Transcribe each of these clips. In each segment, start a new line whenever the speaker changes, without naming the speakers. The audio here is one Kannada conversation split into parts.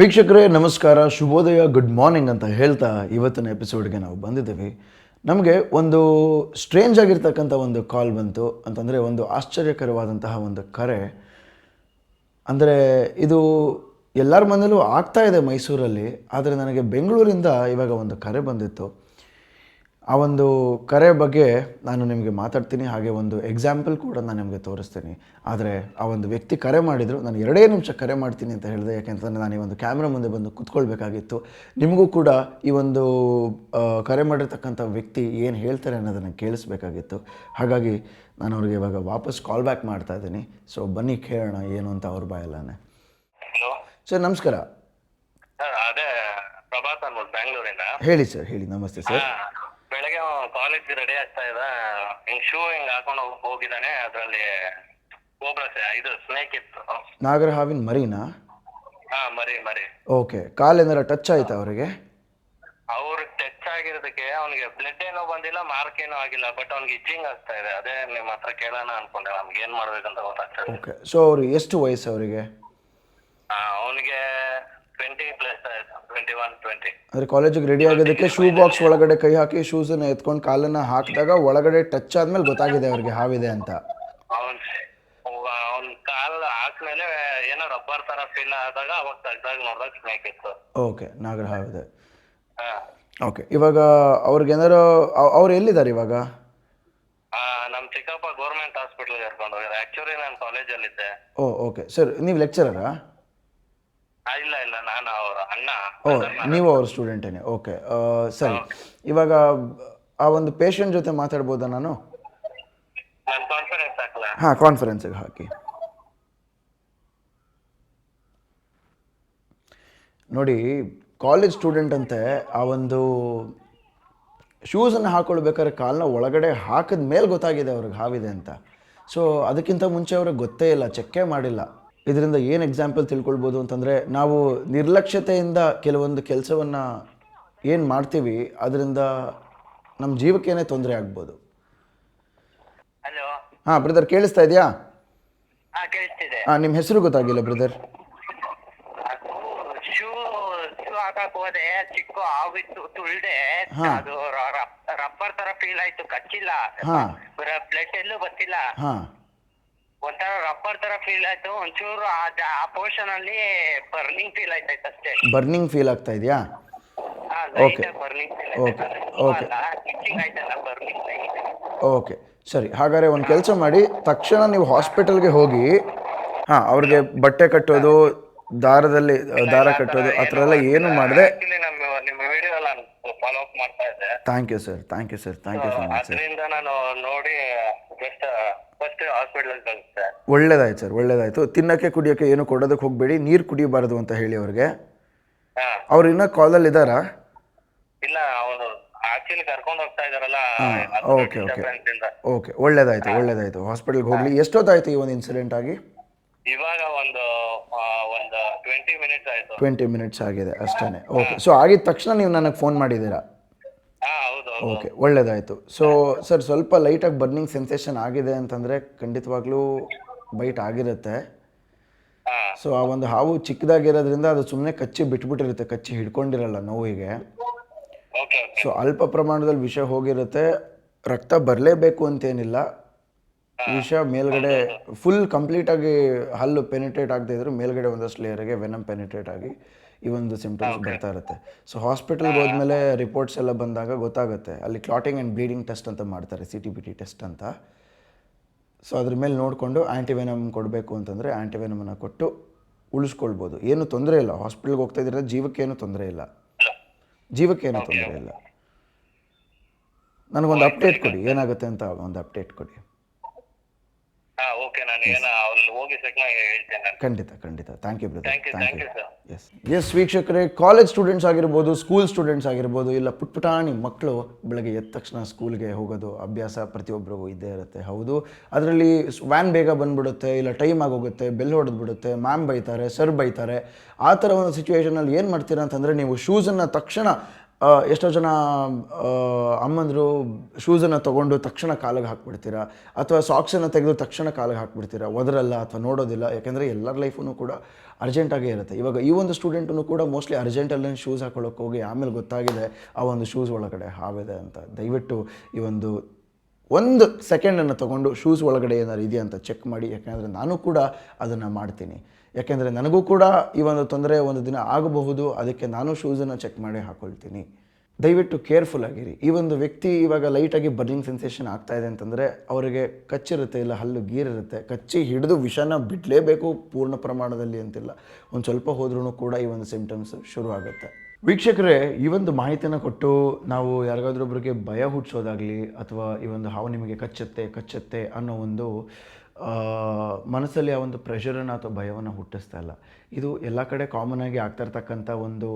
ವೀಕ್ಷಕರೇ, ನಮಸ್ಕಾರ, ಶುಭೋದಯ ಗುಡ್ ಮಾರ್ನಿಂಗ್ ಅಂತ ಹೇಳ್ತಾ ಇವತ್ತಿನ ಎಪಿಸೋಡ್ಗೆ ನಾವು ಬಂದಿದ್ದೀವಿ. ನಮಗೆ ಒಂದು ಸ್ಟ್ರೇಂಜ್ ಆಗಿರ್ತಕ್ಕಂಥ ಒಂದು ಕಾಲ್ ಬಂತು ಅಂತಂದರೆ ಒಂದು ಆಶ್ಚರ್ಯಕರವಾದಂತಹ ಒಂದು ಕರೆ. ಅಂದರೆ ಇದು ಎಲ್ಲರ ಮನೇಲೂ ಆಗ್ತಾ ಇದೆ ಮೈಸೂರಲ್ಲಿ, ಆದರೆ ನನಗೆ ಬೆಂಗಳೂರಿಂದ ಇವಾಗ ಒಂದು ಕರೆ ಬಂದಿತ್ತು. ಆ ಒಂದು ಕರೆ ಬಗ್ಗೆ ನಾನು ನಿಮಗೆ ಮಾತಾಡ್ತೀನಿ. ಹಾಗೆ ಒಂದು ಎಕ್ಸಾಂಪಲ್ ಕೂಡ ನಾನು ನಿಮಗೆ ತೋರಿಸ್ತೀನಿ. ಆದರೆ ಆ ಒಂದು ವ್ಯಕ್ತಿ ಕರೆ ಮಾಡಿದರು ನಾನು ಎರಡೇ ನಿಮಿಷ ಕರೆ ಮಾಡ್ತೀನಿ ಅಂತ ಹೇಳಿದೆ. ಯಾಕೆಂತಂದರೆ ನಾನು ಈ ಒಂದು ಕ್ಯಾಮ್ರಾ ಮುಂದೆ ಬಂದು ಕುತ್ಕೊಳ್ಬೇಕಾಗಿತ್ತು. ನಿಮಗೂ ಕೂಡ ಈ ಒಂದು ಕರೆ ಮಾಡಿರ್ತಕ್ಕಂಥ ವ್ಯಕ್ತಿ ಏನು ಹೇಳ್ತಾರೆ ಅನ್ನೋದನ್ನು ಕೇಳಿಸ್ಬೇಕಾಗಿತ್ತು. ಹಾಗಾಗಿ ನಾನು ಅವ್ರಿಗೆ ಇವಾಗ ವಾಪಸ್ ಕಾಲ್ ಬ್ಯಾಕ್ ಮಾಡ್ತಾ ಇದ್ದೀನಿ. ಸೊ ಬನ್ನಿ ಕೇಳೋಣ ಏನು ಅಂತ ಅವ್ರ ಬಾಯಲ್ಲೇ ಸರ್ ನಮಸ್ಕಾರ. ಹೇಳಿ ಸರ್ ಹೇಳಿ ನಮಸ್ತೆ ಸರ್
ಕಾಲೇಜ್ ರೆಡಿ ಆಗ್ತಾ ಇದ್ದ ಹಿಂಗ್ ಶೂ ಹಿಂಗ್ ಹಾಕೊಂಡು ಹೋಗ್- ಹೋಗಿದ್ದಾನೆ. ಅದ್ರಲ್ಲಿ ಕೋಬ್ರಾ ಇದು ಸ್ನೇಕ್ ಇತ್ತು.
ನಾಗರಹಾವಿನ ಮರಿನಾ?
ಹಾ ಮರಿ ಮರಿ.
ಓಕೆ ಕಾಲೇನಾರ ಟಚ್ ಆಯ್ತಾ ಅವರಿಗೆ?
ಅವ್ರಿಗೆ ಟಚ್ ಆಗಿರೋದಕ್ಕೆ ಅವ್ನಿಗೆ ಬ್ಲಡ್ ಏನೋ ಬಂದಿಲ್ಲ ಮಾರ್ಕ್ ಏನೋ ಆಗಿಲ್ಲ ಬಟ್ ಅವ್ನಿಗೆ ಇಚ್ಚಿಂಗ್ ಆಗ್ತಾ ಇದೆ. ಅದೇ ನಿಮ್ಮ ಹತ್ರ ಕೇಳೋಣ ಅನ್ಕೊಂಡೆ ನಮ್ಗೆ ಏನ್ ಮಾಡ್ಬೇಕಂತ ಗೊತ್ತಾಗ್ತದೆ
ಓಕೆ ಸೊ ಅವರು ಎಷ್ಟು ವಯಸ್ಸು ಅವರಿಗೆ
ಅವನಿಗೆ ಟ್ವೆಂಟಿ ಪ್ಲಸ್ ಟ್ವೆಂಟಿ
ಅಂದರೆ ಕಾಲೇಜಿಗೆ ರೆಡಿ ಆಗೋದಕ್ಕೆ ಶೂ ಬಾಕ್ಸ್ ಒಳಗಡೆ ಕೈ ಹಾಕಿ ಶೂಸನ್ನು ಎತ್ಕೊಂಡು ಕಾಲನ್ನ ಹಾಕಿದಾಗ ಒಳಗಡೆ ಟಚ್ ಆದ್ಮೇಲೆ ಗೊತ್ತಾಗಿದೆ ಅವ್ರಿಗೆ ಹಾವಿದೆ ಅಂತ.
ಅವನ್ ಅವ್ನ್ ಕಾಲ್ ಹಾಕ್ಮೇಲೆ ಏನೋ ರಬ್ಬರ್ ತರ ಫೀಲ್ ಆದಾಗ ಅವಾಗ ತೆಗ್ದಾಗ ನೋಡಿದಾಗ ಸ್ನೇಕ್ ಇತ್ತು.
ಓಕೆ ನಾಗರ ಹಾವಿದೆ.
ಹಾ.
ಓಕೆ ಇವಾಗ ಅವ್ರಿಗೇನಾರು ಅವ್ರು ಎಲ್ಲಿದ್ದಾರೆ ಇವಾಗ?
ಆ, ನಮ್ ಚಿಕ್ಕಪ್ಪ ಗೌರ್ಮೆಂಟ್ ಹಾಸ್ಪಿಟಲ್ ಕರ್ಕೊಂಡು ಹೋಗಿದ್ದಾರೆ ಆಕ್ಚುಲಿ ನಾನು ಕಾಲೇಜಲ್ಲಿದ್ದೆ
ಓ ಓಕೆ ಸರ್ ನೀವು ಲೆಕ್ಚರರಾ
ಇಲ್ಲ ಇಲ್ಲ ನಾನು ಅವ್ರ ಅಣ್ಣ.
ಓ ನೀವು ಅವ್ರ ಸ್ಟೂಡೆಂಟೇನೆ ಓಕೆ ಸರಿ. ಇವಾಗ ಆ ಒಂದು ಪೇಷಂಟ್ ಜೊತೆ ಮಾತಾಡ್ಬೋದಾ ನಾನು?
ಹಾಕಲ್ಲ
ಹಾಂ ಕಾನ್ಫರೆನ್ಸಿಗೆ ಹಾಕಿ. ನೋಡಿ ಕಾಲೇಜ್ ಸ್ಟೂಡೆಂಟ್ ಅಂತೆ ಆ ಒಂದು ಶೂಸನ್ನು ಹಾಕೊಳ್ಬೇಕಾದ್ರೆ ಕಾಲನ್ನ ಒಳಗಡೆ ಹಾಕಿದ ಮೇಲೆ ಗೊತ್ತಾಗಿದೆ ಅವ್ರಿಗೆ ಹಾವಿದೆ ಅಂತ. ಸೊ ಅದಕ್ಕಿಂತ ಮುಂಚೆ ಅವ್ರಿಗೆ ಗೊತ್ತೇ ಇಲ್ಲ ಚೆಕ್ಕೇ ಮಾಡಿಲ್ಲ. ಇದರಿಂದ ಏನು ಎಕ್ಸಾಂಪಲ್ ತಿಳ್ಕೊಳ್ಬೋದು ಅಂತಂದರೆ ನಾವು ನಿರ್ಲಕ್ಷ್ಯತೆಯಿಂದ ಕೆಲವೊಂದು ಕೆಲಸವನ್ನು ಏನು ಮಾಡ್ತೀವಿ ಅದರಿಂದ ನಮ್ಮ ಜೀವಕ್ಕೇನೆ ತೊಂದರೆ ಆಗ್ಬೋದು.
ಹಲೋ
ಹಾಂ ಬ್ರದರ್ ಕೇಳಿಸ್ತಾ ಇದೆಯಾ?
ಹಾ ಕೇಳಿಸ್ತಿದೆ.
ಹಾಂ ನಿಮ್ಮ ಹೆಸರು ಗೊತ್ತಾಗಿಲ್ಲ ಬ್ರದರ್
ಶೂ ಶೂ ಹಾಕಕ್ ಹೋದೆ ಚಿಕ್ಕ ಆಗಿತ್ತು ತುಳ್ದೆ
ಹಾ.
ಅದು ರಬ್ಬರ್ ತರ ಫೀಲ್ ಆಯ್ತು ಕಚ್ಚಿಲ್ಲ.
ಹಾ.
ಬ್ಲಡ್ ಎಲ್ಲೂ ಗೊತ್ತಿಲ್ಲ
ಹಾಂ.
ಒಂಥರ ರಬ್ಬರ್ ತರ ಫೀಲ್ ಆಯ್ತು. ಒಂಚೂರು ಆ- ಆ ಪೋರ್ಷನ್ ಅಲ್ಲಿ ಬರ್ನಿಂಗ್ ಫೀಲ್ ಆಯ್ತಾಯ್ತು ಅಷ್ಟೇ.
ಬರ್ನಿಂಗ್ ಫೀಲ್ ಆಗ್ತಾ ಇದೆಯಾ? Okay.
Burning feel
Okay. Okay.
Itching ಆಯ್ತಲ್ಲ ಬರ್ನಿಂಗ್
ಓಕೆ ಸರಿ ಹಾಗಾದ್ರೆ ಒಂದು ಕೆಲಸ ಮಾಡಿ ತಕ್ಷಣ ನೀವು ಹಾಸ್ಪಿಟಲ್ಗೆ ಹೋಗಿ ಹಾ ಅವ್ರಿಗೆ ಬಟ್ಟೆ ಕಟ್ಟೋದು ದಾರದಲ್ಲಿ ದಾರ ಕಟ್ಟೋದು ಆ ಥರ ಎಲ್ಲ ಏನು ಮಾಡಿದೆ?
ಆಕ್ಚುಲಿ ನಮ್ಮ ನಿಮ್ಮ ವಿಡಿಯೋ ಎಲ್ಲ ಫಾಲೋ ಅಪ್ ಮಾಡ್ತಾ ಇದ್ದೆ.
Thank you sir thank you sir thank you so much sir
ಅದರಿಂದ ನಾನು ನೋಡಿ ಜಸ್ಟ್ ಫಸ್ಟ್ ಹಾಸ್ಪಿಟಲ್ ಕಳಿಸ್ತೆ
ಒಳ್ಳೇದಾಯ್ತು ಸರ್ ಒಳ್ಳೇದಾಯ್ತು. ತಿನ್ನಕ್ಕೆ ಕುಡಿಯೋಕ್ಕೆ ಏನು ಕೊಡೋದಕ್ಕೆ ಹೋಗಬೇಡಿ. ನೀರು ಕುಡಿಯಬಾರದು ಅಂತ ಹೇಳಿ ಅವ್ರಿಗೆ.
ಹಾ.
ಅವ್ರು ಇನ್ನೂ ಕಾಲಲ್ಲಿ ಇದ್ದಾರಾ?
ಇಲ್ಲ ಅವನು ಆಕ್ಚುಲಿ ಕರ್ಕೊಂಡು ಹೋಗ್ತಾ ಇದಾರಲ್ಲ
ಓಕೆ ಓಕೆ. ಓಕೆ. ಒಳ್ಳೇದಾಯ್ತು ಒಳ್ಳೇದಾಯ್ತು. ಹಾಸ್ಪಿಟಲ್ಗೆ ಹೋಗ್ಲಿ. ಎಷ್ಟೊತ್ತಾಯ್ತು ಈ ಒಂದು ಇನ್ಸಿಡೆಂಟ್ ಆಗಿ?
ಇವಾಗ ಒಂದು ಒಂದು ಟ್ವೆಂಟಿ ಮಿನಿಟ್ಸ್ ಆಯ್ತು.
ಟ್ವೆಂಟಿ ಮಿನಿಟ್ಸ್ ಆಗಿದೆ ಅಷ್ಟೇ ಓಕೆ ಸೊ ಆಗಿದ ತಕ್ಷಣ ನೀವು ನನಗೆ ಫೋನ್ ಮಾಡಿದ್ದೀರಾ?
ಹಾ ಹೌದು ಹೌದು
ಓಕೆ ಒಳ್ಳೇದಾಯಿತು. ಸೊ ಸರ್ ಸ್ವಲ್ಪ ಲೈಟಾಗಿ ಬರ್ನಿಂಗ್ ಸೆನ್ಸೇಷನ್ ಆಗಿದೆ ಅಂತಂದರೆ ಖಂಡಿತವಾಗ್ಲೂ ಬೈಟ್ ಆಗಿರುತ್ತೆ.
ಹಾ.
ಸೊ ಆ ಒಂದು ಹಾವು ಚಿಕ್ಕದಾಗಿರೋದ್ರಿಂದ ಅದು ಸುಮ್ಮನೆ ಕಚ್ಚಿ ಬಿಟ್ಬಿಟ್ಟಿರುತ್ತೆ ಕಚ್ಚಿ ಹಿಡ್ಕೊಂಡಿರಲ್ಲ ನೋವಿಗೆ.
ಓಕೆ ಓಕೆ
ಸೊ ಅಲ್ಪ ಪ್ರಮಾಣದಲ್ಲಿ ವಿಷ ಹೋಗಿರುತ್ತೆ. ರಕ್ತ ಬರಲೇಬೇಕು ಅಂತೇನಿಲ್ಲ. ವಿಷ ಮೇಲ್ಗಡೆ ಫುಲ್ ಕಂಪ್ಲೀಟ್ ಆಗಿ ಹಲ್ಲು ಪೆನಿಟ್ರೇಟ್ ಆಗದೆ ಇದ್ರು ಮೇಲ್ಗಡೆ ಒಂದಷ್ಟು ಲೇಯರ್ಗೆ ವೆನಮ್ ಪೆನಿಟ್ರೇಟ್ ಆಗಿ ಈ ಒಂದು ಸಿಂಪ್ಟಮ್ಸ್ ಬರ್ತಾ ಇರುತ್ತೆ. ಸೊ ಹಾಸ್ಪಿಟಲ್ಗೆ ಹೋದ್ಮೇಲೆ ರಿಪೋರ್ಟ್ಸ್ ಎಲ್ಲ ಬಂದಾಗ ಗೊತ್ತಾಗುತ್ತೆ. ಅಲ್ಲಿ ಕ್ಲಾಟಿಂಗ್ ಆ್ಯಂಡ್ ಬ್ಲೀಡಿಂಗ್ ಟೆಸ್ಟ್ ಅಂತ ಮಾಡ್ತಾರೆ C T B T test ಅಂತ. ಸೊ ಅದ್ರ ಮೇಲೆ ನೋಡಿಕೊಂಡು ಆ್ಯಂಟಿವೆನಮ್ ಕೊಡಬೇಕು ಅಂತಂದರೆ ಆ್ಯಂಟಿವೆನಮನ್ನು ಕೊಟ್ಟು ಉಳಿಸ್ಕೊಳ್ಬೋದು. ಏನು ತೊಂದರೆ ಇಲ್ಲ. ಹಾಸ್ಪಿಟಲ್ಗೆ ಹೋಗ್ತಾ ಇದ್ರೆ ಜೀವಕ್ಕೇನು ತೊಂದರೆ ಇಲ್ಲ. ಜೀವಕ್ಕೇನು ತೊಂದರೆ ಇಲ್ಲ. ನನಗೊಂದು ಅಪ್ಡೇಟ್ ಕೊಡಿ. ಏನಾಗುತ್ತೆ ಅಂತ ಒಂದು ಅಪ್ಡೇಟ್ ಕೊಡಿ
ಹಾ ಓಕೆ ನಾನು ಏನ ಅಲ್ಲಿ ಹೋಗಿ ಸೆಕ್ ಹೇಳ್ತೇನೆ ನಾನು
ಖಂಡಿತ ಖಂಡಿತ. Thank you brother
thank you
yes yes ವೀಕ್ಷಕರೇ ಕಾಲೇಜ್ ಸ್ಟೂಡೆಂಟ್ಸ್ ಆಗಿರ್ಬೋದು ಸ್ಕೂಲ್ ಸ್ಟೂಡೆಂಟ್ಸ್ ಆಗಿರ್ಬೋದು ಇಲ್ಲ ಪುಟ್ಪುಟಾಣಿ ಮಕ್ಕಳು ಬೆಳಗ್ಗೆ ಎದ್ದ ತಕ್ಷಣ ಸ್ಕೂಲ್ಗೆ ಹೋಗೋದು ಅಭ್ಯಾಸ ಪ್ರತಿಯೊಬ್ಬರಿಗೂ ಇದ್ದೇ ಇರುತ್ತೆ. ಹೌದು. ಅದರಲ್ಲಿ ವ್ಯಾನ್ ಬೇಗ ಬಂದ್ಬಿಡುತ್ತೆ ಇಲ್ಲ ಟೈಮ್ ಆಗೋಗುತ್ತೆ ಬೆಲ್ ಹೊಡೆದ್ಬಿಡುತ್ತೆ ಮ್ಯಾಮ್ ಬೈತಾರೆ ಸರ್ ಬೈತಾರೆ. ಆ ಥರ ಒಂದು ಸಿಚುವೇಷನಲ್ಲಿ ಏನು ಮಾಡ್ತೀರಾ ಅಂತಂದರೆ ನೀವು ಶೂಸನ್ನು ತಕ್ಷಣ ಎಷ್ಟೋ ಜನ ಅಮ್ಮಂದರು ಶೂಸನ್ನು ತೊಗೊಂಡು ತಕ್ಷಣ ಕಾಲಿಗೆ ಹಾಕ್ಬಿಡ್ತೀರಾ? ಅಥವಾ ಸಾಕ್ಸನ್ನು ತೆಗೆದು ತಕ್ಷಣ ಕಾಲಿಗೆ ಹಾಕ್ಬಿಡ್ತೀರಾ? ಒದರಲ್ಲ ಅಥವಾ ನೋಡೋದಿಲ್ಲ? ಯಾಕೆಂದರೆ ಎಲ್ಲರ ಲೈಫೂ ಕೂಡ ಅರ್ಜೆಂಟಾಗೇ ಇರುತ್ತೆ. ಇವಾಗ ಈ ಒಂದು ಸ್ಟೂಡೆಂಟನ್ನು ಕೂಡ ಮೋಸ್ಟ್ಲಿ ಅರ್ಜೆಂಟಲ್ಲಿ ಶೂಸ್ ಹಾಕೊಳ್ಳೋಕೆ ಹೋಗಿ ಆಮೇಲೆ ಗೊತ್ತಾಗಿದೆ ಆ ಒಂದು ಶೂಸ್ ಒಳಗಡೆ ಹಾವಿದೆ ಅಂತ. ದಯವಿಟ್ಟು ಈ ಒಂದು ಒಂದು ಸೆಕೆಂಡನ್ನು ತೊಗೊಂಡು ಶೂಸ್ ಒಳಗಡೆ ಏನಾದ್ರು ಇದೆಯಾ ಅಂತ ಚೆಕ್ ಮಾಡಿ. ಯಾಕೆಂದರೆ ನಾನು ಕೂಡ ಅದನ್ನು ಮಾಡ್ತೀನಿ. ಯಾಕೆಂದರೆ ನನಗೂ ಕೂಡ ಈ ಒಂದು ತೊಂದರೆ ಒಂದು ದಿನ ಆಗಬಹುದು. ಅದಕ್ಕೆ ನಾನು ಶೂಸನ್ನು ಚೆಕ್ ಮಾಡಿ ಹಾಕ್ಕೊಳ್ತೀನಿ ದಯವಿಟ್ಟು ಕೇರ್ಫುಲ್ ಆಗಿರಿ. ಈ ಒಂದು ವ್ಯಕ್ತಿ ಇವಾಗ ಲೈಟಾಗಿ ಬರ್ನಿಂಗ್ ಸೆನ್ಸೇಷನ್ ಆಗ್ತಾ ಇದೆ ಅಂತಂದರೆ ಅವರಿಗೆ ಕಚ್ಚಿರುತ್ತೆ ಇಲ್ಲ, ಹಲ್ಲು ಗೀರಿರುತ್ತೆ. ಕಚ್ಚಿ ಹಿಡಿದು ವಿಷನ ಬಿಡಲೇಬೇಕು ಪೂರ್ಣ ಪ್ರಮಾಣದಲ್ಲಿ ಅಂತಿಲ್ಲ. ಒಂದು ಸ್ವಲ್ಪ ಹೋದ್ರೂ ಕೂಡ ಈ ಒಂದು ಸಿಂಪ್ಟಮ್ಸ್ ಶುರು ಆಗುತ್ತೆ ವೀಕ್ಷಕರೇ, ಈ ಒಂದು ಮಾಹಿತಿನ ಕೊಟ್ಟು ನಾವು ಯಾರಿಗಾದ್ರೂ ಒಬ್ರಿಗೆ ಭಯ ಹುಟ್ಟಿಸೋದಾಗಲಿ ಅಥವಾ ಈ ಒಂದು ಹಾವು ನಿಮಗೆ ಕಚ್ಚತ್ತೆ ಕಚ್ಚತ್ತೆ ಅನ್ನೋ ಒಂದು ಮನಸ್ಸಲ್ಲಿ ಆ ಒಂದು ಪ್ರೆಷರನ್ನು ಅಥವಾ ಭಯವನ್ನು ಹುಟ್ಟಿಸ್ತಾ ಇಲ್ಲ. ಇದು ಎಲ್ಲ ಕಡೆ ಕಾಮನ್ ಆಗಿ ಆಗ್ತಾ ಇರ್ತಕ್ಕಂಥ ಒಂದು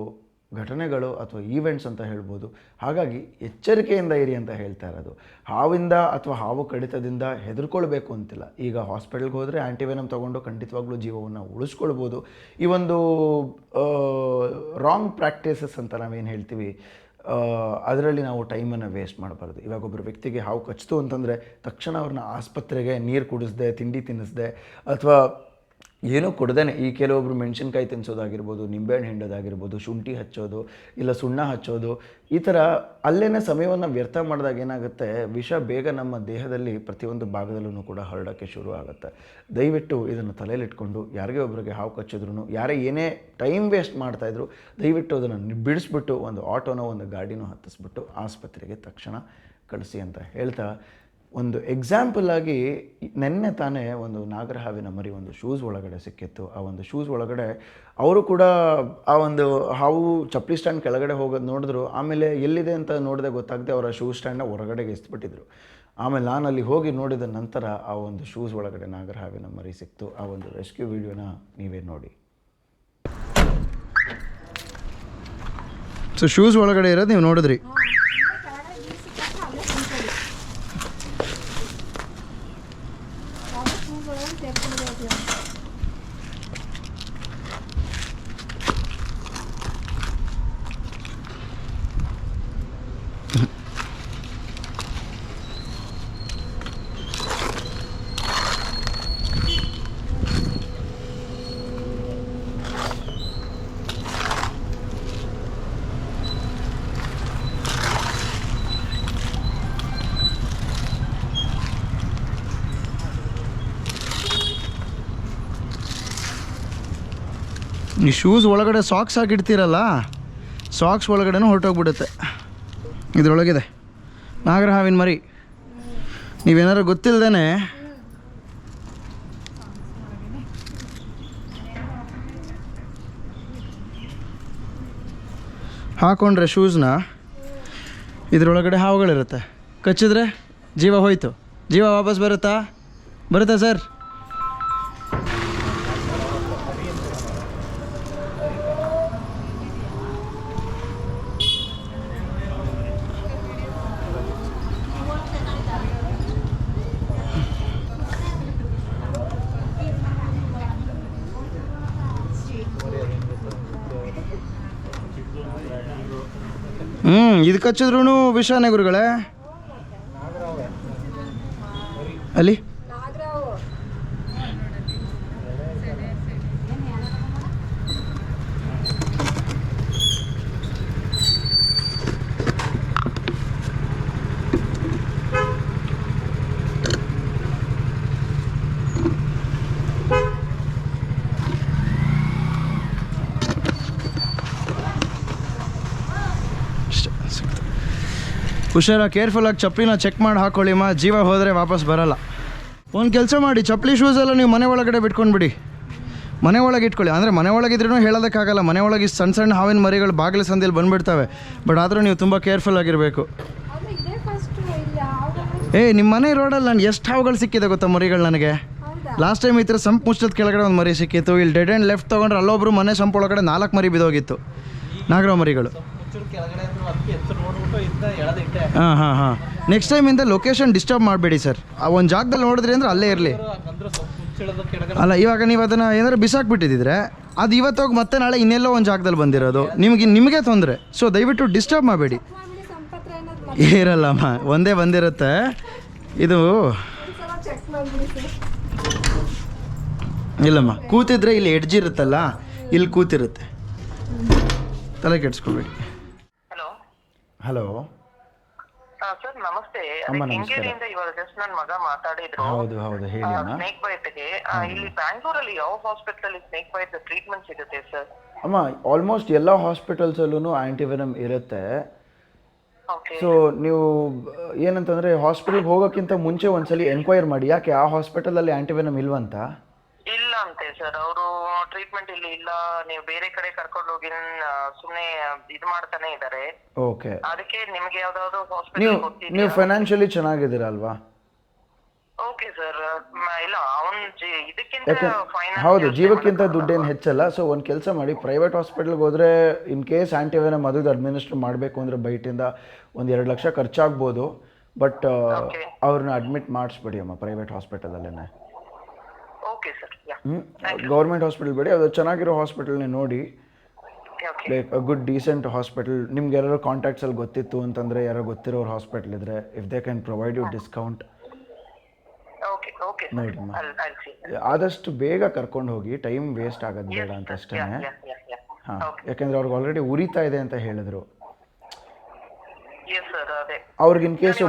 ಘಟನೆಗಳು ಅಥವಾ ಈವೆಂಟ್ಸ್ ಅಂತ ಹೇಳ್ಬೋದು. ಹಾಗಾಗಿ ಎಚ್ಚರಿಕೆಯಿಂದ ಇರಿ ಅಂತ ಹೇಳ್ತಾ ಇರೋದು. ಹಾವಿಂದ ಅಥವಾ ಹಾವು ಕಡಿತದಿಂದ ಹೆದರ್ಕೊಳ್ಬೇಕು ಅಂತಿಲ್ಲ. ಈಗ ಹಾಸ್ಪಿಟಲ್ಗೆ ಹೋದರೆ ಆ್ಯಂಟಿವೆನಮ್ ತೊಗೊಂಡು ಖಂಡಿತವಾಗ್ಲೂ ಜೀವವನ್ನು ಉಳಿಸ್ಕೊಳ್ಬೋದು. ಈ ಒಂದು ರಾಂಗ್ ಪ್ರಾಕ್ಟೀಸಸ್ ಅಂತ ನಾವೇನು ಹೇಳ್ತೀವಿ ಅದರಲ್ಲಿ ನಾವು ಟೈಮನ್ನು ವೇಸ್ಟ್ ಮಾಡಬಾರ್ದು. ಇವಾಗ ಒಬ್ಬರು ವ್ಯಕ್ತಿಗೆ ಹಾವು ಕಚ್ಚಿತು ಅಂತಂದರೆ ತಕ್ಷಣ ಅವ್ರನ್ನ ಆಸ್ಪತ್ರೆಗೆ ನೀರು ಕುಡಿಸ್ದೆ, ತಿಂಡಿ ತಿನ್ನಿಸ್ದೆ, ಅಥವಾ ಏನೂ ಕೊಡ್ದೇನೆ. ಈ ಕೆಲವೊಬ್ರು ಮೆಣಸಿನ್ಕಾಯಿ ತಿನ್ನಿಸೋದಾಗಿರ್ಬೋದು ನಿಂಬೆಹಣ್ಣು ಹಿಂಡೋದಾಗಿರ್ಬೋದು, ಶುಂಠಿ ಹಚ್ಚೋದು, ಇಲ್ಲ ಸುಣ್ಣ ಹಚ್ಚೋದು, ಈ ಥರ ಅಲ್ಲೇ ಸಮಯವನ್ನು ವ್ಯರ್ಥ ಮಾಡಿದಾಗ ಏನಾಗುತ್ತೆ, ವಿಷ ಬೇಗ ನಮ್ಮ ದೇಹದಲ್ಲಿ ಪ್ರತಿಯೊಂದು ಭಾಗದಲ್ಲೂ ಕೂಡ ಹರಡೋಕ್ಕೆ ಶುರು ಆಗುತ್ತೆ. ದಯವಿಟ್ಟು ಇದನ್ನು ತಲೆಯಲ್ಲಿಟ್ಕೊಂಡು, ಯಾರಿಗೆ ಒಬ್ಬರಿಗೆ ಹಾವು ಕಚ್ಚಿದ್ರು ಯಾರೇ ಏನೇ ಟೈಮ್ ವೇಸ್ಟ್ ಮಾಡ್ತಾಯಿದ್ರು ದಯವಿಟ್ಟು ಅದನ್ನು ಬಿಡಿಸ್ಬಿಟ್ಟು ಒಂದು ಆಟೋನೋ ಒಂದು ಗಾಡಿನೋ ಹತ್ತಿಸ್ಬಿಟ್ಟು ಆಸ್ಪತ್ರೆಗೆ ತಕ್ಷಣ ಕಳಿಸಿ ಅಂತ ಹೇಳ್ತಾ ಒಂದು ಎಕ್ಸಾಂಪಲ್ ಆಗಿ ನೆನ್ನೆ ತಾನೇ ಒಂದು ನಾಗರಹಾವಿನ ಮರಿ ಒಂದು ಶೂಸ್ ಒಳಗಡೆ ಸಿಕ್ಕಿತ್ತು. ಆ ಒಂದು ಶೂಸ್ ಒಳಗಡೆ ಅವರು ಕೂಡ ಆ ಒಂದು ಹಾವು ಚಪ್ಪಲಿ ಸ್ಟ್ಯಾಂಡ್ ಕೆಳಗಡೆ ಹೋಗೋದು ನೋಡಿದ್ರು. ಆಮೇಲೆ ಎಲ್ಲಿದೆ ಅಂತ ನೋಡಿದೆ ಗೊತ್ತಾಗದೆ ಅವರ ಶೂ ಸ್ಟ್ಯಾಂಡ್ನ ಹೊರಗಡೆಗೆ ಎಸ್ಬಿಟ್ಟಿದ್ರು. ಆಮೇಲೆ ನಾನು ಅಲ್ಲಿ ಹೋಗಿ ನೋಡಿದ ನಂತರ ಆ ಒಂದು ಶೂಸ್ ಒಳಗಡೆ ನಾಗರಹಾವಿನ ಮರಿ ಸಿಕ್ತು. ಆ ಒಂದು ರೆಸ್ಕ್ಯೂ ವಿಡಿಯೋನ ನೀವೇ ನೋಡಿ. ಸೊ ಶೂಸ್ ಒಳಗಡೆ ಇರೋದು ನೀವು ನೋಡಿದ್ರಿ? ಈ ಶೂಸ್ ಒಳಗಡೆ ಸಾಕ್ಸ್ ಹಾಕಿಡ್ತೀರಲ್ಲ? ಸಾಕ್ಸ್ ಒಳಗಡೆನೂ ಹೊರಟೋಗ್ಬಿಡುತ್ತೆ. ಇದರೊಳಗಿದೆ. ನಾಗರಹಾವಿನ ಮರಿ. ನೀವೇನಾರು ಗೊತ್ತಿಲ್ಲದೇ ಹಾಕೊಂಡ್ರೆ ಶೂಸ್ನ ಇದರೊಳಗಡೆ ಹಾವುಗಳಿರುತ್ತೆ. ಕಚ್ಚಿದ್ರೆ ಜೀವ ಹೋಯ್ತು. ಜೀವ ವಾಪಸ್ ಬರುತ್ತಾ? ಬರುತ್ತಾ, ಸರ್? ಹ್ಞೂ ಇದು ಕಚ್ಚಿದ್ರೂ ವಿಷಾನೇ ಗುರುಗಳೇ? ಅಲ್ಲಿ ಅಷ್ಟೇ, ಸಿಕ್ತು. ಹುಷಾರ ಕೇರ್ಫುಲ್ಲಾಗಿ ಚಪ್ಪಲಿನ ಚೆಕ್ ಮಾಡಿ ಹಾಕೊಳ್ಳಿಮ್ಮ ಜೀವ ಹೋದರೆ ವಾಪಸ್ ಬರಲ್ಲ. ಒಂದು ಕೆಲಸ ಮಾಡಿ ಚಪ್ಪಲಿ ಶೂಸ್ ಎಲ್ಲ ನೀವು ಮನೆ ಒಳಗಡೆ ಬಿಟ್ಕೊಂಡ್ಬಿಡಿ ಮನೆ ಒಳಗೆ ಇಟ್ಕೊಳ್ಳಿ. ಅಂದರೆ ಮನೆ ಒಳಗಿದ್ರೂ ಹೇಳೋದಕ್ಕಾಗಲ್ಲ. ಮನೆ ಒಳಗೆ ಇಷ್ಟ್ ಸಣ್ಣ ಸಣ್ಣ ಹಾವಿನ ಮರಿಗಳು ಬಾಗಿಲು ಸಂದಿಯಲ್ಲಿ ಬಂದುಬಿಡ್ತವೆ. ಬಟ್ ಆದರೂ ನೀವು ತುಂಬ ಕೇರ್ಫುಲ್ ಆಗಿರಬೇಕು. ಏ ನಿಮ್ಮ ಮನೆ ರೋಡಲ್ಲಿ ನಾನು ಎಷ್ಟು ಹಾವುಗಳು ಸಿಕ್ಕಿದೆ ಗೊತ್ತಾ ಮರಿಗಳು ನನಗೆ? ಲಾಸ್ಟ್ ಟೈಮ್ ಈ ಥರ ಸಂಪ್ ಮುಚ್ಚದ ಕೆಳಗಡೆ ಒಂದು ಮರಿ ಸಿಕ್ಕಿತ್ತು. ಇಲ್ಲಿ ಡೆಡ್ ಆ್ಯಂಡ್ ಲೆಫ್ಟ್ ತೊಗೊಂಡ್ರೆ ಅಲ್ಲೊಬ್ರು ಮನೆ ಸಂಪ್ ಒಳಗಡೆ ನಾಲ್ಕು ಮರಿ ಬಿದ್ದೋಗಿತ್ತು. ನಾಗರಾವ್ ಮರಿಗಳು. ಹಾಂ ಹಾಂ ಹಾಂ. ನೆಕ್ಸ್ಟ್ ಟೈಮಿಂದ ಲೊಕೇಶನ್ ಡಿಸ್ಟರ್ಬ್ ಮಾಡಬೇಡಿ ಸರ್ ಆ ಒಂದು ಜಾಗದಲ್ಲಿ ನೋಡಿದ್ರಿ ಅಂದ್ರೆ ಅಲ್ಲೇ ಇರಲಿ. ಅಲ್ಲ ಇವಾಗ ನೀವು ಅದನ್ನು ಏನಾದ್ರು ಬಿಸಾಕ್ಬಿಟ್ಟಿದ್ರೆ ಅದು ಇವತ್ತೋಗಿ ಮತ್ತೆ ನಾಳೆ ಇನ್ನೆಲ್ಲೋ ಒಂದು ಜಾಗದಲ್ಲಿ ಬಂದಿರೋದು. ನಿಮಗೆ ನಿಮಗೆ ತೊಂದರೆ. ಸೊ ದಯವಿಟ್ಟು ಡಿಸ್ಟರ್ಬ್ ಮಾಡಬೇಡಿ. ಇರಲ್ಲಮ್ಮ ಒಂದೇ ಬಂದಿರುತ್ತೆ. ಇದು ಇಲ್ಲಮ್ಮ ಕೂತಿದ್ರೆ ಇಲ್ಲಿ ಎಡ್ಜ್ ಇರುತ್ತಲ್ಲ ಇಲ್ಲಿ ಕೂತಿರುತ್ತೆ. ತಲೆ ಕೆಡ್ಸ್ಕೊಬೇಡಿ.
ಹಲೋ. ಸರ್ ನಮಸ್ತೆ.
ಅಮ್ಮ, ನಮಸ್ಕಾರ.
ಕೆಂಗೇರಿಯಿಂದ ಇವಾಗ ಜಸ್ಟ್ ನನ್ನ ಮಗ ಮಾತಾಡಿದ್ರು.
ಹೌದು ಹೌದು ಹೇಳಿ ಅಮ್ಮ.
ಸ್ನೇಕ್ ಬೈಟ್ಗೆ ಇಲ್ಲಿ ಬ್ಯಾಂಗ್ಳೂರಲ್ಲಿ ಯಾವ ಹಾಸ್ಪಿಟಲ್ ಅಲ್ಲಿ ಸ್ನೇಕ್ ಬೈಟ್ ಟ್ರೀಟ್ಮೆಂಟ್ ಸಿಗುತ್ತೆ ಸರ್?
ಅಮ್ಮ ಆಲ್ಮೋಸ್ಟ್ ಎಲ್ಲ ಹಾಸ್ಪಿಟಲ್ಸಲ್ಲೂ ಆ್ಯಂಟಿವೆನಮ್ ಇರುತ್ತೆ.
ಓಕೆ
ಸೊ ನೀವು ಏನಂತಂದ್ರೆ ಏನಂತಂದರೆ ಹಾಸ್ಪಿಟಲ್ಗೆ ಹೋಗೋಕ್ಕಿಂತ ಮುಂಚೆ ಒಂದ್ಸಲಿ ಎನ್ಕ್ವೈರ್ ಮಾಡಿ. ಯಾಕೆ ಆ ಹಾಸ್ಪಿಟಲಲ್ಲಿ ಆ್ಯಂಟಿವೆನಮ್ ಇಲ್ವಂತ?
ಇಲ್ಲ ಅಂತೆ ಸರ್ ಅವರು ಟ್ರೀಟ್ಮೆಂಟ್ ಇಲ್ಲಿ ಇಲ್ಲ. ನೀವು ಬೇರೆ ಕಡೆ ಕರ್ಕೊಂಡು ಹೋಗಿ ಸುಮ್ಮನೆ ಇದು ಮಾಡ್ತಾನೆ ಇದ್ದಾರೆ
ಓಕೆ.
ಅದಕ್ಕೆ ನಿಮ್ಗೆ ಯಾವ್ದಾದ್ರು
ನೀವು
ಹಾಸ್ಪಿಟಲ್
ನೀವು ಫೈನಾನ್ಷಿಯಲಿ ಚೆನ್ನಾಗಿದ್ದೀರಾ ಅಲ್ವಾ?
ಓಕೆ ಸರ್ ಇಲ್ಲ ಅವನ್ ಇದಕ್ಕಿಂತ
ಯಾಕೆ?
ಫೈನಾನ್ಸ್
ಹೌದು ಜೀವಕ್ಕಿಂತ ದುಡ್ಡೇನು ಹೆಚ್ಚಲ್ಲ. ಸೊ ಒಂದು ಕೆಲಸ ಮಾಡಿ ಪ್ರೈವೇಟ್ ಹಾಸ್ಪಿಟ್ಲ್ಗೆ ಹೋದರೆ ಇನ್ ಕೇಸ್ ಆ್ಯಂಟಿವೆನಮ್ ಅದು ಅಡ್ಮಿನಿಸ್ಟ್ರ್ ಮಾಡಬೇಕು ಅಂದ್ರೆ ಬೈಟಿಂದ ಒಂದು ಎರಡು ಲಕ್ಷ ಖರ್ಚಾಗ್ಬೋದು. ಬಟ್ ಅವ್ರನ್ನ ಅಡ್ಮಿಟ್ ಮಾಡಿಸ್ಬಿಡಿ ಅಮ್ಮ ಪ್ರೈವೇಟ್ ಹಾಸ್ಪಿಟಲಲ್ಲೇ
ಓಕೆ ಸರ್
ಗೌರ್ಮೆಂಟ್ ಹಾಸ್ಪಿಟಲ್ ಬೇಡಿ. ಅದು ಚೆನ್ನಾಗಿರೋ ಹಾಸ್ಪಿಟಲ್ನೇ ನೋಡಿ. Like a good decent hospital ನಿಮ್ಗೆ ಯಾರು ಕಾಂಟ್ಯಾಕ್ಟ್ಸಲ್ಲಿ ಗೊತ್ತಿತ್ತು ಅಂತಂದ್ರೆ ಯಾರೋ ಗೊತ್ತಿರೋರು ಹಾಸ್ಪಿಟಲ್ ಇದ್ರೆ if they can provide you discount
see.
ಆದಷ್ಟು ಬೇಗ ಕರ್ಕೊಂಡು ಹೋಗಿ. ಟೈಮ್ ವೇಸ್ಟ್ ಆಗೋದು ಬೇಡ ಅಂತ ಅಷ್ಟೇ ಹಾ. ಯಾಕಂದ್ರೆ ಅವ್ರಿಗೆ ಆಲ್ರೆಡಿ ಉರಿತಾ ಇದೆ ಅಂತ ಹೇಳಿದ್ರು. ಅವ್ರಿಗೆ ಇನ್ ಕೇಸ್.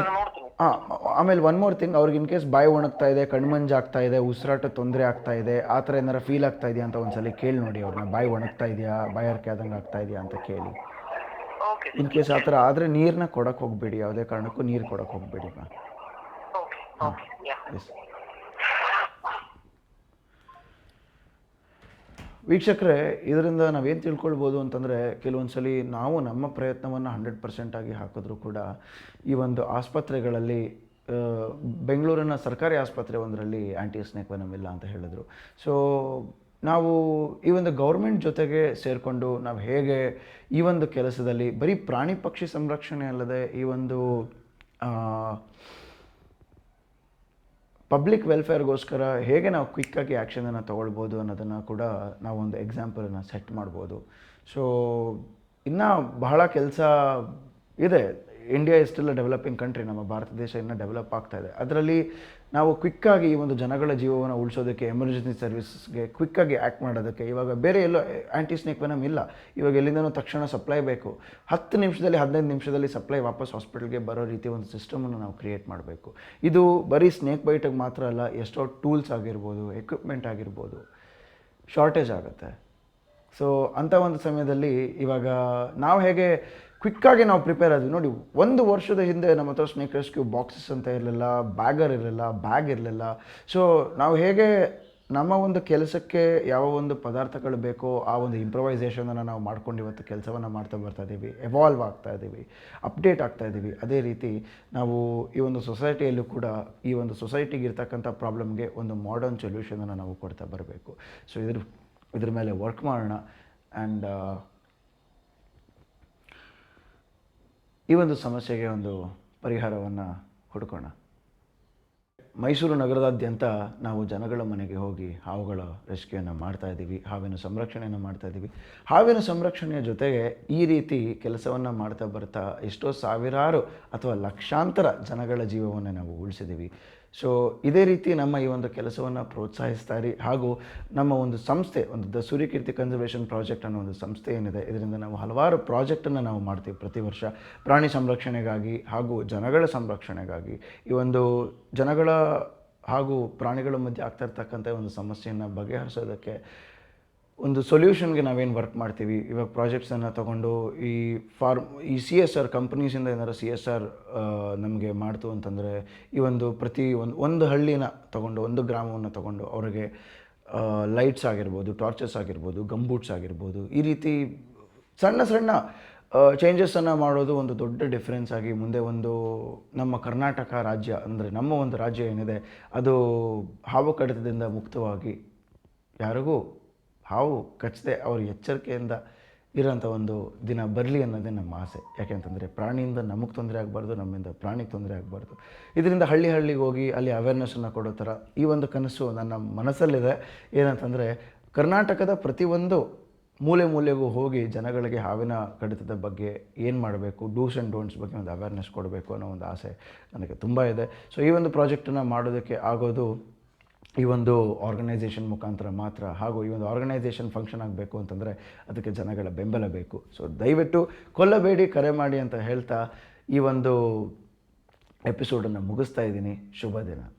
ಹಾಂ ಆಮೇಲೆ ಒನ್ ಮೋರ್ ಥಿಂಗ್ ಅವ್ರಿಗೆ ಇನ್ ಕೇಸ್ ಬಾಯಿ ಒಣಗ್ತಾ ಇದೆ ಕಣ್ಮಂಜ್ ಆಗ್ತಾ ಇದೆ ಉಸಿರಾಟ ತೊಂದರೆ ಆಗ್ತಾ ಇದೆ ಆ ಥರ ಏನಾರ ಫೀಲ್ ಆಗ್ತಾ ಇದೆಯಾ ಅಂತ ಒಂದ್ಸಲ ಕೇಳಿ ನೋಡಿ ಅವ್ರನ್ನ. ಬಾಯಿ ಒಣಗ್ತಾ ಇದೆಯಾ ಬಾಯಾರಿಕೆ ಆದಂಗೆ ಆಗ್ತಾ ಇದೆಯಾ ಅಂತ ಕೇಳಿ. ಇನ್ ಕೇಸ್ ಆ ಥರ ಆದರೆ ನೀರನ್ನ ಕೊಡಕ್ಕೆ ಹೋಗಬೇಡಿ ಯಾವುದೇ ಕಾರಣಕ್ಕೂ ನೀರು ಕೊಡಕ್ಕೆ ಹೋಗಬೇಡಿ ಮ್ಯಾಮ್.
ಹಾಂ.
ಎಸ್ ವೀಕ್ಷಕರೇ, ಇದರಿಂದ ನಾವೇನು ತಿಳ್ಕೊಳ್ಬೋದು ಅಂತಂದರೆ ಕೆಲವೊಂದು ಸಲ ನಾವು ನಮ್ಮ ಪ್ರಯತ್ನವನ್ನು ಹಂಡ್ರೆಡ್ ಪರ್ಸೆಂಟಾಗಿ ಹಾಕಿದ್ರೂ ಕೂಡ, ಈ ಒಂದು ಆಸ್ಪತ್ರೆಗಳಲ್ಲಿ ಬೆಂಗಳೂರಿನ ಸರ್ಕಾರಿ ಆಸ್ಪತ್ರೆ ಒಂದರಲ್ಲಿ ಆ್ಯಂಟಿ ಸ್ನೇಕ್ ವೆನಮ್ ಇಲ್ಲ ಅಂತ ಹೇಳಿದ್ರು. ಸೊ ನಾವು ಈ ಒಂದು ಗೌರ್ಮೆಂಟ್ ಜೊತೆಗೆ ಸೇರಿಕೊಂಡು ನಾವು ಹೇಗೆ ಈ ಒಂದು ಕೆಲಸದಲ್ಲಿ ಬರೀ ಪ್ರಾಣಿ ಪಕ್ಷಿ ಸಂರಕ್ಷಣೆ ಅಲ್ಲದೆ ಈ ಒಂದು ಪಬ್ಲಿಕ್ ವೆಲ್ಫೇರ್ಗೋಸ್ಕರ ಹೇಗೆ ನಾವು ಕ್ವಿಕ್ಕಾಗಿ ಆ್ಯಕ್ಷನನ್ನು ತೊಗೊಳ್ಬೋದು ಅನ್ನೋದನ್ನು ಕೂಡ ನಾವೊಂದು ಎಕ್ಸಾಂಪಲನ್ನು ಸೆಟ್ ಮಾಡ್ಬೋದು. ಸೊ ಇನ್ನೂ ಬಹಳ ಕೆಲಸ ಇದೆ. India is still developing country ನಮ್ಮ ಭಾರತ ದೇಶ ಇನ್ನೂ ಡೆವಲಪ್ ಆಗ್ತಾ ಇದೆ. ಅದರಲ್ಲಿ ನಾವು ಕ್ವಿಕ್ಕಾಗಿ ಈ ಒಂದು ಜನಗಳ ಜೀವವನ್ನು ಉಳಿಸೋದಕ್ಕೆ ಎಮರ್ಜೆನ್ಸಿ ಸರ್ವಿಸ್ಗೆ ಕ್ವಿಕ್ಕಾಗಿ ಆ್ಯಕ್ಟ್ ಮಾಡೋದಕ್ಕೆ ಇವಾಗ ಬೇರೆ ಎಲ್ಲೋ ಆ್ಯಂಟಿ ಸ್ನೇಕ್ ವೆನಮ್ ಇಲ್ಲ. ಇವಾಗ ಎಲ್ಲಿಂದನೂ ತಕ್ಷಣ ಸಪ್ಲೈ ಬೇಕು. ಹತ್ತು ನಿಮಿಷದಲ್ಲಿ, ಹದಿನೈದು ನಿಮಿಷದಲ್ಲಿ ಸಪ್ಲೈ ವಾಪಸ್ ಹಾಸ್ಪಿಟಲ್ಗೆ ಬರೋ ರೀತಿ ಒಂದು ಸಿಸ್ಟಮನ್ನು ನಾವು ಕ್ರಿಯೇಟ್ ಮಾಡಬೇಕು. ಇದು ಬರೀ ಸ್ನೇಕ್ ಬೈಟಿಗೆ ಮಾತ್ರ ಅಲ್ಲ, ಎಷ್ಟೋ ಟೂಲ್ಸ್ ಆಗಿರ್ಬೋದು ಎಕ್ವಿಪ್ಮೆಂಟ್ ಆಗಿರ್ಬೋದು ಶಾರ್ಟೇಜ್ ಆಗುತ್ತೆ. ಸೊ ಅಂಥ ಒಂದು ಸಮಯದಲ್ಲಿ ಇವಾಗ ನಾವು ಹೇಗೆ ಕ್ವಿಕ್ಕಾಗಿ ನಾವು ಪ್ರಿಪೇರ್ ಆದ್ವಿ. ನೋಡಿ, ಒಂದು ವರ್ಷದ ಹಿಂದೆ ನಮ್ಮ ಹತ್ರ ಸ್ನೇಕ್ ಬಾಕ್ಸಸ್ ಅಂತ ಇರಲಿಲ್ಲ ಬ್ಯಾಗರ್ ಇರಲಿಲ್ಲ ಬ್ಯಾಗ್ ಇರಲಿಲ್ಲ. ಸೊ ನಾವು ಹೇಗೆ ನಮ್ಮ ಒಂದು ಕೆಲಸಕ್ಕೆ ಯಾವ ಒಂದು ಪದಾರ್ಥಗಳು ಬೇಕೋ ಆ ಒಂದು ಇಂಪ್ರವೈಸೇಷನನ್ನು ನಾವು ಮಾಡ್ಕೊಂಡು ಇವತ್ತು ಕೆಲಸವನ್ನು ಮಾಡ್ತಾ ಬರ್ತಾ ಇದ್ದೀವಿ ಎವಾಲ್ವ್ ಆಗ್ತಾ ಇದ್ದೀವಿ ಅಪ್ಡೇಟ್ ಆಗ್ತಾ ಇದ್ದೀವಿ ಅದೇ ರೀತಿ ನಾವು ಈ ಒಂದು ಸೊಸೈಟಿಯಲ್ಲೂ ಕೂಡ ಈ ಒಂದು ಸೊಸೈಟಿಗೆ ಇರ್ತಕ್ಕಂಥ ಪ್ರಾಬ್ಲಮ್ಗೆ ಒಂದು ಮಾಡರ್ನ್ ಸೊಲ್ಯೂಷನನ್ನು ನಾವು ಕೊಡ್ತಾ ಬರಬೇಕು. ಸೊ ಇದ್ರ ಇದ್ರ ಮೇಲೆ ವರ್ಕ್ ಮಾಡೋಣ. ಆ್ಯಂಡ್ ಈ ಒಂದು ಸಮಸ್ಯೆಗೆ ಒಂದು ಪರಿಹಾರವನ್ನು ಹುಡುಕೋಣ. ಮೈಸೂರು ನಗರದಾದ್ಯಂತ ನಾವು ಜನಗಳ ಮನೆಗೆ ಹೋಗಿ ಹಾವುಗಳ ರೆಸ್ಕ್ಯೂಯನ್ನು ಮಾಡ್ತಾ ಇದ್ದೀವಿ, ಹಾವಿನ ಸಂರಕ್ಷಣೆಯನ್ನು ಮಾಡ್ತಾ ಇದ್ದೀವಿ. ಹಾವಿನ ಸಂರಕ್ಷಣೆಯ ಜೊತೆಗೆ ಈ ರೀತಿ ಕೆಲಸವನ್ನು ಮಾಡ್ತಾ ಬರ್ತಾ ಎಷ್ಟೋ ಸಾವಿರಾರು ಅಥವಾ ಲಕ್ಷಾಂತರ ಜನಗಳ ಜೀವವನ್ನು ನಾವು ಉಳಿಸಿದ್ದೀವಿ. ಸೊ ಇದೇ ರೀತಿ ನಮ್ಮ ಈ ಒಂದು ಕೆಲಸವನ್ನು ಪ್ರೋತ್ಸಾಹಿಸ್ತಾ ಇರಿ ಹಾಗೂ ನಮ್ಮ ಒಂದು ಸಂಸ್ಥೆ, ಒಂದು ದ ಸೂರ್ಯಕೀರ್ತಿ ಕನ್ಸರ್ವೇಷನ್ ಪ್ರಾಜೆಕ್ಟ್ ಅನ್ನೋ ಒಂದು ಸಂಸ್ಥೆ ಏನಿದೆ, ಇದರಿಂದ ನಾವು ಹಲವಾರು ಪ್ರಾಜೆಕ್ಟನ್ನು ನಾವು ಮಾಡ್ತೀವಿ ಪ್ರತಿ ವರ್ಷ. ಪ್ರಾಣಿ ಸಂರಕ್ಷಣೆಗಾಗಿ ಹಾಗೂ ಜನಗಳ ಸಂರಕ್ಷಣೆಗಾಗಿ. ಈ ಒಂದು ಜನಗಳ ಹಾಗೂ ಪ್ರಾಣಿಗಳ ಮಧ್ಯೆ ಆಗ್ತಾ ಇರ್ತಕ್ಕಂಥ ಒಂದು ಸಮಸ್ಯೆಯನ್ನು ಬಗೆಹರಿಸೋದಕ್ಕೆ ಒಂದು ಸೊಲ್ಯೂಷನ್ಗೆ ನಾವೇನು ವರ್ಕ್ ಮಾಡ್ತೀವಿ? ಇವಾಗ ಪ್ರಾಜೆಕ್ಟ್ಸನ್ನು ತೊಗೊಂಡು ಈ ಫಾರ್ಮ್ ಈ ಸಿ ಎಸ್ ಆರ್ ಕಂಪ್ನೀಸಿಂದ ಏನಾರು ಸಿ ಎಸ್ ಆರ್ ನಮಗೆ ಮಾಡ್ತು ಅಂತಂದರೆ, ಈ ಒಂದು ಪ್ರತಿ ಒಂದು ಒಂದು ಹಳ್ಳಿನ ತಗೊಂಡು, ಒಂದು ಗ್ರಾಮವನ್ನು ತಗೊಂಡು ಅವರಿಗೆ ಲೈಟ್ಸ್ ಆಗಿರ್ಬೋದು ಟಾರ್ಚಸ್ ಆಗಿರ್ಬೋದು ಗಂಬೂಟ್ಸ್ ಆಗಿರ್ಬೋದು, ಈ ರೀತಿ ಸಣ್ಣ ಸಣ್ಣ ಚೇಂಜಸ್ಸನ್ನು ಮಾಡೋದು ಒಂದು ದೊಡ್ಡ ಡಿಫ್ರೆನ್ಸ್ ಆಗಿ ಮುಂದೆ ಒಂದು ನಮ್ಮ ಕರ್ನಾಟಕ ರಾಜ್ಯ ಅಂದರೆ ನಮ್ಮ ಒಂದು ರಾಜ್ಯ ಏನಿದೆ, ಅದು ಹಾವು ಕಡಿತದಿಂದ ಮುಕ್ತವಾಗಿ ಯಾರಿಗೂ ಹಾವು ಕಚ್ಚದೆ ಅವ್ರ ಎಚ್ಚರಿಕೆಯಿಂದ ಇರೋಂಥ ಒಂದು ದಿನ ಬರಲಿ ಅನ್ನೋದೇ ನಮ್ಮ ಆಸೆ. ಯಾಕೆಂತಂದರೆ ಪ್ರಾಣಿಯಿಂದ ನಮಗೆ ತೊಂದರೆ ಆಗಬಾರ್ದು, ನಮ್ಮಿಂದ ಪ್ರಾಣಿಗೆ ತೊಂದರೆ ಆಗಬಾರ್ದು. ಇದರಿಂದ ಹಳ್ಳಿ ಹಳ್ಳಿಗೆ ಹೋಗಿ ಅಲ್ಲಿ ಅವೇರ್ನೆಸ್ಸನ್ನು ಕೊಡೋ ಥರ ಈ ಒಂದು ಕನಸು ನನ್ನ ಮನಸ್ಸಲ್ಲಿದೆ. ಏನಂತಂದರೆ ಕರ್ನಾಟಕದ ಪ್ರತಿಯೊಂದು ಮೂಲೆ ಮೂಲೆಗೂ ಹೋಗಿ ಜನಗಳಿಗೆ ಹಾವಿನ ಕಡಿತದ ಬಗ್ಗೆ ಏನು ಮಾಡಬೇಕು ಡೂಸ್ ಆ್ಯಂಡ್ ಡೋಂಟ್ಸ್ ಬಗ್ಗೆ ಒಂದು ಅವೇರ್ನೆಸ್ ಕೊಡಬೇಕು ಅನ್ನೋ ಒಂದು ಆಸೆ ನನಗೆ ತುಂಬ ಇದೆ. ಸೊ ಈ ಒಂದು ಪ್ರಾಜೆಕ್ಟನ್ನು ಮಾಡೋದಕ್ಕೆ ಆಗೋದು ಈ ಒಂದು ಆರ್ಗನೈಸೇಷನ್ ಮುಖಾಂತರ ಮಾತ್ರ ಹಾಗೂ ಈ ಒಂದು ಆರ್ಗನೈಸೇಷನ್ ಫಂಕ್ಷನ್ ಆಗಬೇಕು ಅಂತಂದರೆ ಅದಕ್ಕೆ ಜನಗಳ ಬೆಂಬಲ ಬೇಕು. ಸೊ ದಯವಿಟ್ಟು ಕೊಲ್ಲಬೇಡಿ, ಕರೆ ಮಾಡಿ ಅಂತ ಹೇಳ್ತಾ ಈ ಒಂದು ಎಪಿಸೋಡನ್ನು ಮುಗಿಸ್ತಾ ಇದ್ದೀನಿ. ಶುಭ ದಿನ.